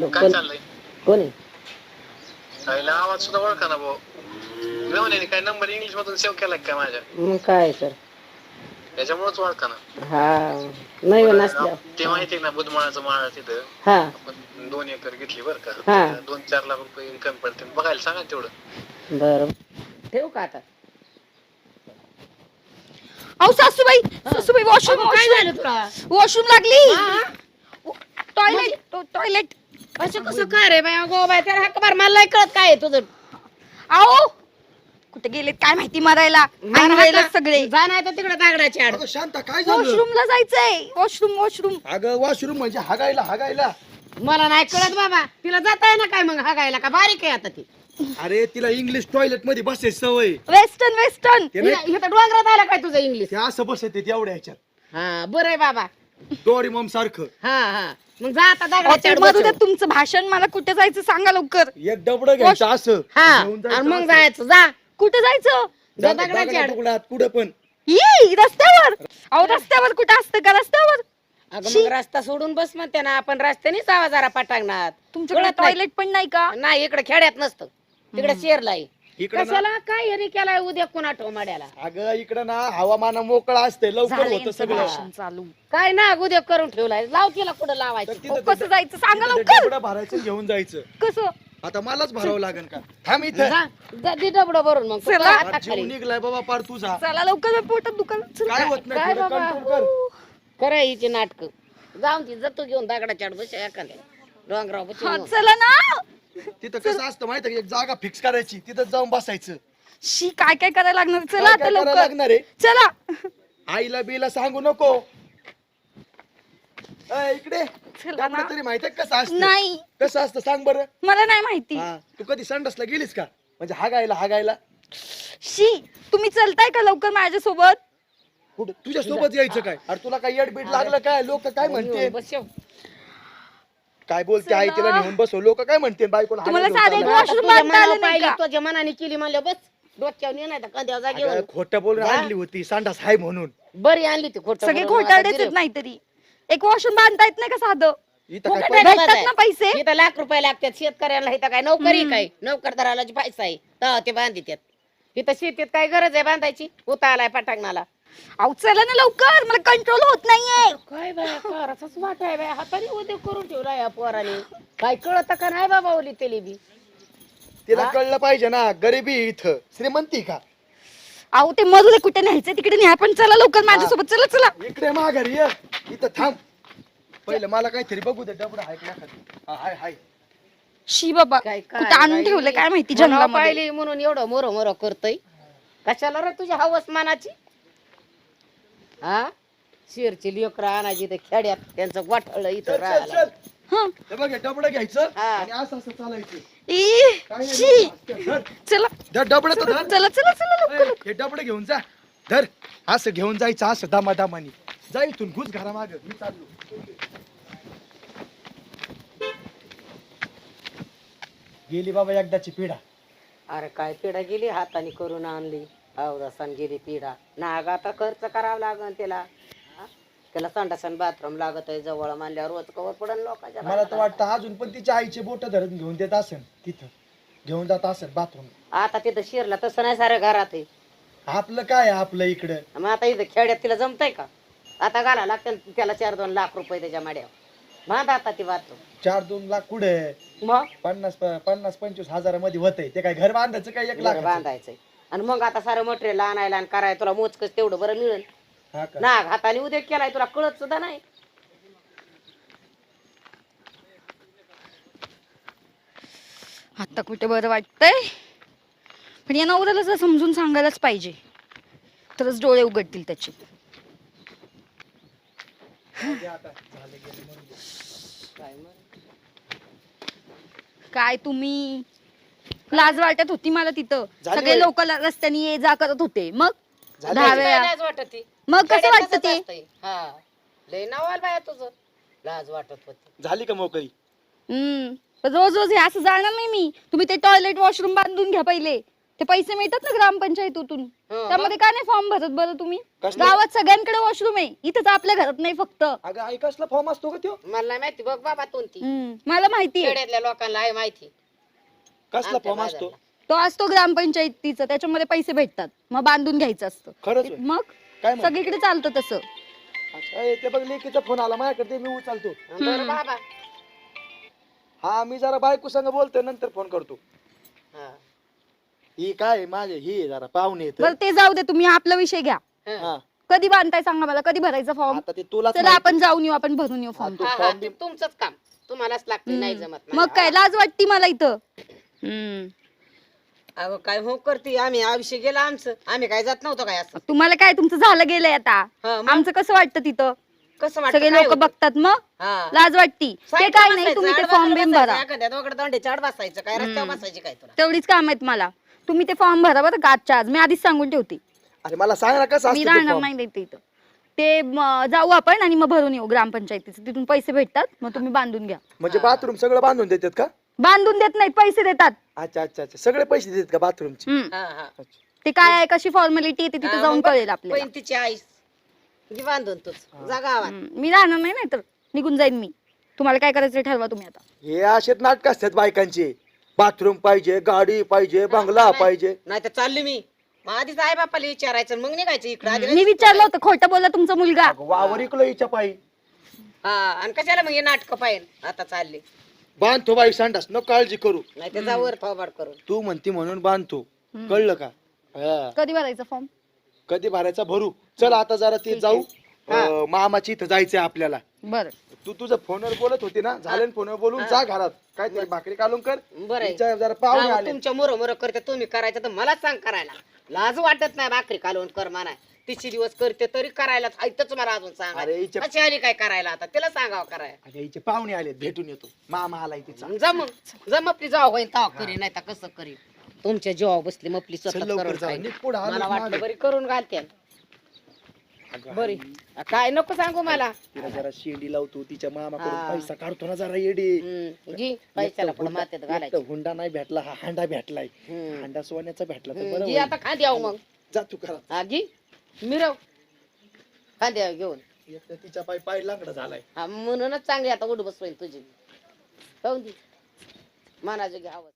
काय कोण चाललंय? कोण आहे? पहिला आवाज सुद्धा ओळखा ना भाऊ. मेवण्याने काय नंबर इंग्लिश मधून सेव्ह केलाय काय माझ्या? मग काय सर त्याच्यामुळेच ओळखा ना. हा नाही हो, नसल्या ते माहिती आहे ना बुधमाळाचं माळ तिथं. हा. आपण दोन एकर घेतली बरं का. हा. दोन चार लाख रुपये कमी पडते. बघायला सांगा ना तेवढं. बर. ठेवू का आता? अहो सासूबाई सासूबाई वॉशरूम काय झालं? तुला वॉशरूम लागली? टॉयलेट टॉयलेट असं कसं काय रे बाय गो बाय त्याला हक्क मार. मला नाही कळत काय आहे तुझं. अहो कुठे गेलेत काय माहिती मरायला? मार. सगळे. जा नाही तर तिकडे दागडाची आड. अगं शांता काय झालं? वॉशरूमला जायचंय. Washroom washroom. अगं वॉशरूम म्हणजे हागायला हागायला. मला नाही कळत बाबा. तिला जाता ना काय मग हागायला? का बारीक आहे आता ती? अरे तिला इंग्लिश टॉयलेटमध्ये बसायची सवय. वेस्टर्न वेस्टर्न ते हिला- डोंगरात आला काय तुझं इंग्लिश ते असं बसते एवढ्या ह्याच्यात. हा बरं आहे बाबा. डोरी मॉम सारखं. हा हा. मग जा आता बसव. तुमचं भाषण मला कुठे जायचं सांगा लवकर. एक डबडं घ्यायचं असं. हा घेऊन आणि मग असं. जायचं. जा. कुठे जायचं? जा जा- दगडाची दगडा आड तुकडात पुढं पण. ई रस्त्यावर. अहो रस्त्यावर कुठे असतं का? रस्त्यावर. अगं मग रस्ता सोडून बस म्हणते ना. आपण रस्त्यानेच आवाज जरा पटांगणात तुमच्याकडे कळत नाही. टॉयलेट पण नाही का? नाही इकडे खेड्यात नसतं. तिकडे शेरला आहे. इकडं ना कशाला? काय याने केलाय उद्या कुणा ठोमाड्याला अगं इकडं ना हवामान मोकळा असते लवकर झालं होतं यांचं सगळं. भाषण चालू. काय ना उद्या करून ठेवलाय. लाव तिला कुठं तर लावायचं तिथं ते- कसं जायचं? सांगा तिथं लवकर. डबडं भरायचं घेऊन जायचं. कसं? आता मलाच भरावं लागेल का? थांब इथं. जा जा दे डबडं भरून मग. तू चला. जीव खाली? निघलाय बाबा पार तुझा. चला लवकर पोटात दुकान काय होत नाही काय थोडं बाबा? कर. हिची नाटक. जाऊन ती जातो घेऊन दगडाच्या आड बस एखाद्या हा चला ना. तिथं कसं असतं माहिती एक जागा फिक्स करायची तिथं जाऊन बसायचं. शी काय काय करायला लागणार? चला काय आता काय करायला लवकर. लागणार आहे? चला. आईला बीला सांगू नको. अय, इकडे. चला त्यामुळे ना तरी माहीत कसं असतं? नाही. कसं असतं? सांग बरं. मला नाही माहिती. हा, तू कधी संडसला गेलीस का? म्हणजे हागायला हागायला? शी तुम्ही चलताय का लवकर माझ्यासोबत? कुठं? तुझ्या सोबत यायचं काय? अरे तुला काय येडबीड लागलं काय? लोक काय म्हणते? बस. काय बोलते आई तिला नेऊन बसव. लोक काय म्हणते बायकोला तुम्हाला साधं तुझ्या बांधता आलं मनावर नाही पाहिजे, का? तुझ्या मनाने केली म्हणलं बस. डोक्यावर नाही तर कध्यावर जा घेऊन. अगं, खोटं बोलून जा. आणली होती संडास हाय म्हणून. बरी आणली ती खोट सगळे घोटाळेच नाहीतरी. एक वॉशरूम बांधता येत नाही का साधं? इथं फुकट काय आहे. भेटतात ना पैसे? इथं लाख रुपये लागतात शेतकऱ्याला इथं काय? नोकरी काय? नोकरदाराला जी पैसा आहे तेव्हा ते बांधितात इथं शेतीत काय गरज आहे बांधायची? उता आलाय पटांगणाला. अहो चला ना लवकर. मला कंट्रोल होत नाहीये. काय बाय करायचंच वाट आहे बाय. हाताने उद्या करून ठेवला या पोराने काय कळत का नाही बाबा ओली तेली बी? तिला कळलं पाहिजे ना गरिबी इथं. श्रीमंती का? अहो ते मधुरे कुठे न्यायचं तिकडे? न्या. पण चला लवकर माझ्यासोबत. चला चला. इकडे माघारी ये. इथं थांब. पहिलं मला काहीतरी बघू दे. डबडा हाय का खाली हा, हाय हाय. शी बाबा काय काय कुठे आणून बाई. ठेवलं काय माहिती जंगलामध्ये? पाहिली म्हणून एवढं मोर मोर करतय. कशाला रे तुझ्या हवस मानाची? हा? शिरची लेकर आणायची ते खेड्यात त्यांचं वाटळ इथं चल चल राहायला. चल. हं. हे बघ हे डबडं घ्यायचं हा. आणि असं असं चालायचं. ई, काय नाही शी डबडं. धर. चला. धर डबडं तर धर. चला चला चला ए, हे डबडं घेऊन जा. धर. असं घेऊन जायचं असं दामादामानी. जा इथून घुस घरा माग मी चाललो. गेली बाबा एकदाची पिढा. अरे काय पिढा गेली हाताने करून आणली. अवदासान गेली पिढा. नाग आता खर्च करावा लागन त्याला. हा? त्याला संडासन बाथरूम लागत आहे जवळ मानल्यावर रोज कवर पडन लोकांच्या मला तर. वाटतं अजून पण तिच्या आईचे बोट धरून घेऊन देत असेल तिथं. घेऊन जात असेल बाथरूम. आता तिथं शिरला तसं नाही साऱ्या घरात. आहे आपलं काय आहे आपलं इकडं? मग आता इथं खेड्यात तिला जमतंय का? आता घाला लागते त्याला चार दोन लाख रुपये त्याच्या माड्यावर. बांधा आता ती बाथरूम. चार दोन लाख कुठे? मग? पन्नास पन्नास पंचवीस हजारामध्ये होत ते काय घर बांधायचं काय एक लाख बांधायचंय. आणि मग आता सारं मटेरियल आणायला आणि करायला तुला मोजकच तेवढं बरं मिळेल. हा का? नाग हाताने उद्या केलाय तुला कळत सुद्धा नाही. आता कुठे बरं वाटतंय? पण या नवऱ्याला जर समजून सांगायलाच पाहिजे. तरच डोळे उघडतील त्याचे. काय तुम्ही? लाज वाटत होती मला तिथं. झाली सगळे होय. लोक रस्त्याने ये जा करत होते. मग? झाली दहा होय. वेळा. लाज वाटत ती मग कसं वाटतं ते? असतंय. हा. लय नावाल बाया तुझं. लाज वाटत होती. झाली का मोकळी? हम्म. रोज रोज हे असं जाणार नाही मी. तुम्ही ते टॉयलेट वॉशरूम बांधून घ्या पहिले. ते पैसे मिळतात ना ग्रामपंचायतीतून हं, त्यामध्ये काय नाही फॉर्म भरत बरं तुम्ही? कसलं? गावात सगळ्यांकडे वॉशरूम आहे. इथंच आपल्या घरात नाही फक्त. अगं फॉर्म असतो का मला नाही माहिती बघ बाबा तू ती हम्म, मला माहिती आहे. खेड्यातल्या लोकांना आहे माहिती. कसला फॉर्म असतो. तो असतो ग्रामपंचायतीचा त्याच्यामध्ये पैसे भेटतात. मग बांधून घ्यायचं असतं. खरंच होय? मग काय सगळीकडे चालतं तसं. अच्छा, ए, ते बघ लेकीचा फोन आला माझ्याकडे ते मी उचलतो. बरं हम्म. बाबा. हा मी जरा बायको संग बोलतोय नंतर फोन करतो. हा. ही काय आहे, माझे ही आहे जरा पाहुणे. बरं ते जाऊ दे तुम्ही आपला विषय घ्या. हा. कधी बांधताय सांगा मला कधी भरायचा फॉर्म आता ते तुलाच चला माहिती. आपण जाऊन येऊ आपण भरून येऊ फॉर्म तू हा, हा, ते तुमचंच काम. तुम्हालाच लागते नाही जमत मग मला. काय लाज वाटती मला इथं? हम्म. अगं काय हो करते? आम्ही आयुष्य गेलं आमचं. आम्ही काय जात नव्हतो काय असं? तुम्हाला काय तुमचं झालं गेलंय आता? हा, मग? आमचं कसं वाटतं तिथं? कसं वाटतं? सगळे काय लोक होतं? बघतात मग? हा. लाज वाटती. ते काय नाही तुम्ही ते फॉर्म बिम भरा. दंडे चाड बसायचं काय रस्त्यावर. बसायची काय तुला? तेवढीच काम आहेत मला. तुम्ही ते फॉर्म भरा बरं का आजच्या आज. मी आधीच सांगून ठेवते. अरे मला सांग ना कसं मी असतं ते राहणार form? नाही देते इथं. ते म, जाऊ आपण आणि मग भरून येऊ ग्रामपंचायतीचं. तिथून पैसे भेटतात मग तुम्ही बांधून घ्या. म्हणजे बाथरूम सगळं बांधून देतात का? बांधून देत नाहीत पैसे देतात. अच्छा अच्छा अच्छा. सगळे पैसे देतात का बाथरूमचे? हम्म. हा, हा. ते काय आहे कशी फॉर्मॅलिटी आहे ते तिथे जाऊन कळेल आपल्याला. पण तिची आईस. ती बांधून तूच. जा गावात. हम्म. मी राहणार नाही ना तर निघून जाईन मी. तुम्हाला काय करायचं ते ठरवा तुम्ही आता. हे असे नाटक असतात बायकांचे. बाथरूम पाहिजे गाडी पाहिजे बंगला. पाहिजे. नाही तर चालली मी. मग आधीच आई बापाला विचारायचं मग निघायचं इकडे. आधी मी विचारलं होतं खोटं बोलला तुमचा मुलगा. वावर इकलो हिच्या पायी हा आणि कशाला मग हे नाटक पाहिजे? आता चालले. बांधतो बाई संडास न काळजी करू. नाही तर जावर थोबाड करून. तू म्हणती म्हणून बांधतो. कळलं का? हा. कधी भरायचा फॉर्म कधी भरायचा? भरू. चल आता जरा ते जाऊ. अं, मामाची इथं जायचंय आपल्याला. बरं. तू तुझं फोनवर बोलत होती ना? झालं ना फोनवर बोलून? जा घरात. काय तरी भाकरी काढून कर. बरं. आहे. हिच्या जरा पाहुणे मग आले तुमच्या मोर मोर करते तुम्ही करायचं तर मला सांग करायला. लाज वाटत नाही भाकरी कालवून कर म्हणा तिची दिवस करते तरी करायला ऐकतच मला अजून सांगा. हिच्या कशी आली काय करायला आता? तिला सांगावं करायला. अगं, हिचे पाहुणे आले भेटून येतो. मामा आलाय तिचा जम जम आपली जाव होईन ताव करी नाही तर कसं करी तुमच्या जेव्हा बसली मग आपली चल स्वतः लवकर करून जाऊ. खाईन. नीट पुढं आलोच मला वाटलं मागं. बरी करून घालते. अगं, बरी. काय नको सांगू मला. तिला जरा शेंडी लावतो तिच्या मामाकडून हा. पैसा काढतो ना जरा येडी. हम्म, जी पैशाला पण मात्यात घालायचं. एकटं हुंडा नाही भेटला हा हांडा भेटलाय. हम्म. हांडा सोन्याचा भेटला तर हम्म, बरं जी. आता खांदी आहो मग. जा तू करा हा जी मिरव. खांद्या घेऊन. तिच्या पाय पाय लाकडं झालाय. हा म्हणूनच चांगली आता उठ बसवेल तुझी. काहून ती मनाचं घ्यावं